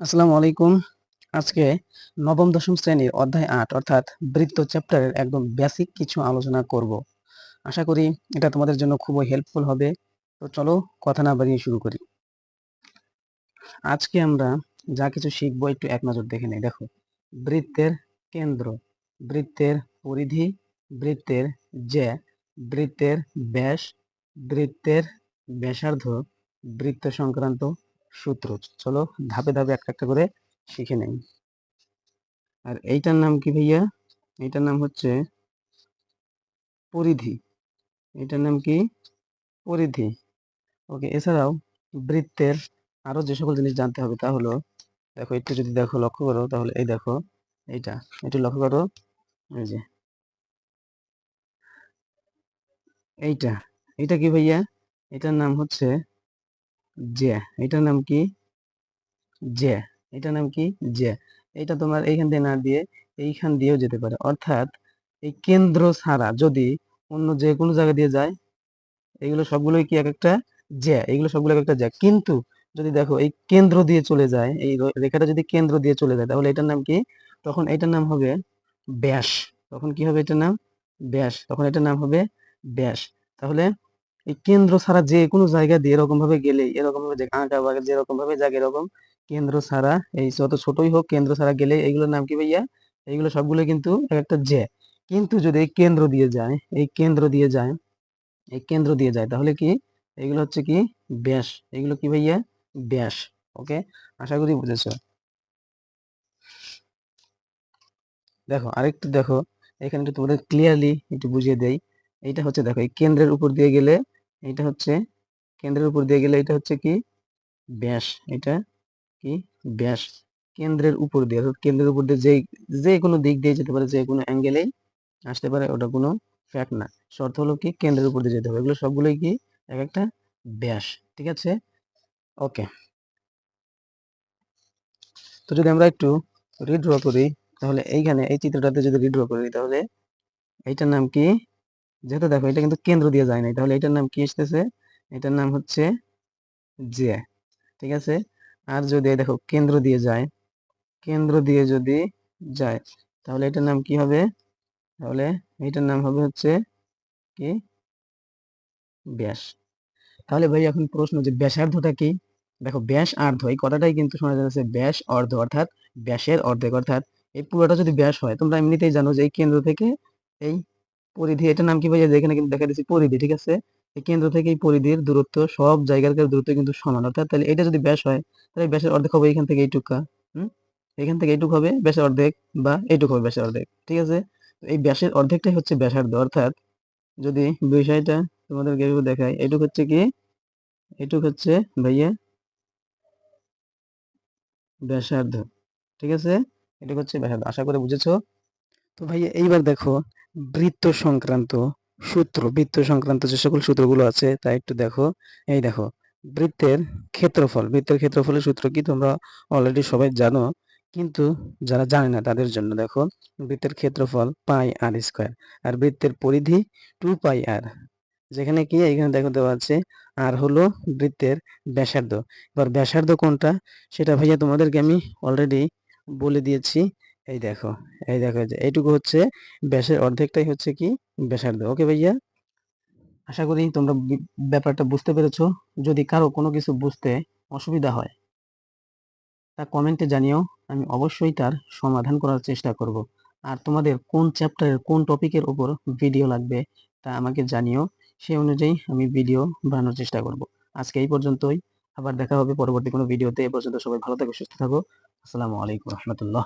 আসসালামু আলাইকুম। আজকে নবম, দশম শ্রেণির অধ্যায় আট, অর্থাৎ বৃত্ত চ্যাপ্টারের একদম বেসিক কিছু আলোচনা করব। আশা করি এটা তোমাদের জন্য খুবই হেল্পফুল হবে। তো চলো কথা না বাড়িয়ে শুরু করি। আজকে আমরা যা কিছু শিখব একটু এক নজর দেখে নেই। দেখো, বৃত্তের কেন্দ্র, বৃত্তের পরিধি, বৃত্তের যে বৃত্তের ব্যাস, বৃত্তের ব্যাসার্ধ, বৃত্ত সংক্রান্ত সূত্র। চলো ধাপে ধাপে একটা একটা করে শিখে নেই। আর এইটার নাম কি ভাইয়া? এইটার নাম হচ্ছে পরিধি। এটার নাম কি? পরিধি। ওকে, এছাড়াও বৃত্তের আরও যে সকল জিনিস জানতে হবে তা হলো, দেখো একটু যদি দেখো, লক্ষ্য করো, তাহলে এই দেখো, এইটা, একটু লক্ষ্য করো, এই যে, এইটা এইটা কি ভাইয়া? এটার নাম হচ্ছে জ্যা এটার নাম কি? জ্যা এটার নাম কি? জ্যা এটা তোমার এইখান দিয়ে না দিয়ে এইখান দিয়েও যেতে পারে। অর্থাৎ এই কেন্দ্র ছাড়া যদি অন্য যে কোনো জায়গা দিয়ে যায়, এগুলো সবগুলোই কি এক একটা? জ্যা এগুলো সবগুলো এক একটা জ্যা কিন্তু যদি দেখো এই কেন্দ্র দিয়ে চলে যায়, এই রেখাটা যদি কেন্দ্র দিয়ে চলে যায়, তাহলে এটার নাম কি? তখন এটার নাম হবে ব্যাস। তখন কি হবে এটার নাম? ব্যাস। তখন এটার নাম হবে ব্যাস। তাহলে এই কেন্দ্র ছাড়া যে কোনো জায়গা দিয়ে এরকম ভাবে গেলে এরকম ভাবে আঁকা বা যেরকম ভাবে যাক এরকম, কেন্দ্র ছাড়া এই যত ছোটই হোক কেন্দ্র ছাড়া গেলে এইগুলোর নাম কি ভাইয়া? এইগুলো সবগুলো কিন্তু একটা জ্যা কিন্তু যদি এই কেন্দ্র দিয়ে যায়, এই কেন্দ্র দিয়ে যায়, এই কেন্দ্র দিয়ে যায়, তাহলে কি? এগুলো হচ্ছে কি? ব্যাস। এগুলো কি ভাইয়া? ব্যাস। ওকে? আশা করি বুঝেছ। দেখো, আরেকটু দেখো। এখানে তোমাদের ক্লিয়ারলি একটু বুঝিয়ে দেই। এইটা হচ্ছে দেখো, এই কেন্দ্রের উপর দিয়ে গেলে এটা হচ্ছে কেন্দ্রের উপর দিয়ে গেলে এটা হচ্ছে কি? ব্যাস। এটা কি? ব্যাস। কেন্দ্রের উপর দিয়ে অর্থাৎ কেন্দ্রের উপর দিয়ে যে যে কোনো দিক দিয়ে যেতে পারে যে কোনো অ্যাঙ্গেলেই আসতে পারে, ওটা কোনো ফ্যাক্ট না। শর্ত হলো কি? কেন্দ্রের উপর দিয়ে যেতে হবে। এগুলো সবগুলোই কি? এক একটা ব্যাস। ঠিক আছে? ওকে। তো যদি আমরা একটু রিড্র করি, তাহলে এইখানে, এই চিত্রটাতে যদি রিড্র করি, তাহলে এইটার নাম কি? যেহেতু দেখো এটা কিন্তু কেন্দ্র দিয়ে যায় নাই, তাহলে এটার নাম কি আসতেছে? এটার নাম হচ্ছে জে ঠিক আছে? আর যদি দেখো কেন্দ্র দিয়ে যায়, কেন্দ্র দিয়ে যদি যায়, তাহলে এটার নাম কি হবে? তাহলে এটার নাম হবে হচ্ছে কি? ব্যাস। তাহলে ভাই এখন প্রশ্ন যে ব্যাসার্ধটা কি? দেখো ব্যাস আর্ধ, এই কথাটাই কিন্তু শোনা যাচ্ছে ব্যাস অর্ধ, অর্থাৎ ব্যাসের অর্ধেক, অর্থাৎ এই পুরোটা যদি ব্যাস হয়, তোমরা এমনিতেই জানো যে এই কেন্দ্র থেকে এই পরিধি, এটার নাম কি ভাই এখানে কিন্তু দেখা দিচ্ছি পরিধি, ঠিক আছে? এই কেন্দ্র থেকে এই পরিধির দূরত্ব, সব জায়গার দূরত্ব কিন্তু সমান। অর্থাৎ তাহলে এটা যদি ব্যাস হয়, তাহলে ব্যাসের অর্ধেক হবে এখান থেকে এইটুকা, হুম? এখান থেকে এইটুক হবে ব্যাসের অর্ধেক বা এইটুক হবে ব্যাসের অর্ধেক, ঠিক আছে? এই ব্যাসের অর্ধেকটাই হচ্ছে ব্যাসার্ধ। অর্থাৎ যদি বিষয়টা তোমাদেরকে দেখায় এইটুক হচ্ছে কি? এইটুক হচ্ছে ভাইয়া ব্যাসার্ধ, ঠিক আছে? এটা হচ্ছে ব্যাসার্ধ, আশা করে বুঝেছ? তো ভাইয়া এইবার দেখো বৃত্ত সংক্রান্ত সূত্র বৃত্ত সংক্রান্ত যে সকল সূত্রগুলো আছে, তা একটু দেখো। এই দেখো, বৃত্তের ক্ষেত্রফল, বৃত্তের ক্ষেত্রফলের সূত্র কি তোমরা অলরেডি সবাই জানো, কিন্তু যারা জানে না তাদের জন্য দেখো, বৃত্তের ক্ষেত্রফল পাই আর স্কোয়ার, আর বৃত্তের পরিধি টু পাই আর, যেখানে কি এখানে দেখো দেওয়া আছে, আর হলো বৃত্তের ব্যাসার্ধ। এবার ব্যাসার্ধ কোনটা? সেটা ভাইয়া তোমাদেরকে আমি অলরেডি বলে দিয়েছি এই দেখো এই দেখো এইটুকু হচ্ছে ব্যাসের অর্ধেকটাই হচ্ছে কি ব্যাসার্ধ। ওকে ভাইয়া? আশা করি তোমরা ব্যাপারটা বুঝতে পেরেছ। যদি কারও কোনো কিছু বুঝতে অসুবিধা হয়, তা কমেন্টে জানিও। আমি অবশ্যই তার সমাধান করার চেষ্টা করব। আর তোমাদের কোন চ্যাপ্টারের, কোন টপিকের উপর ভিডিও লাগবে, তা আমাকে জানিও। সেই অনুযায়ী আমি ভিডিও বানানোর চেষ্টা করব। আজকে এই পর্যন্তই। আবার দেখা হবে পরবর্তী কোনো ভিডিওতে। এ পর্যন্ত সবাই ভালো থাকো, সুস্থ থাকো। আসসালামু আলাইকুম রহমতুল্লাহ।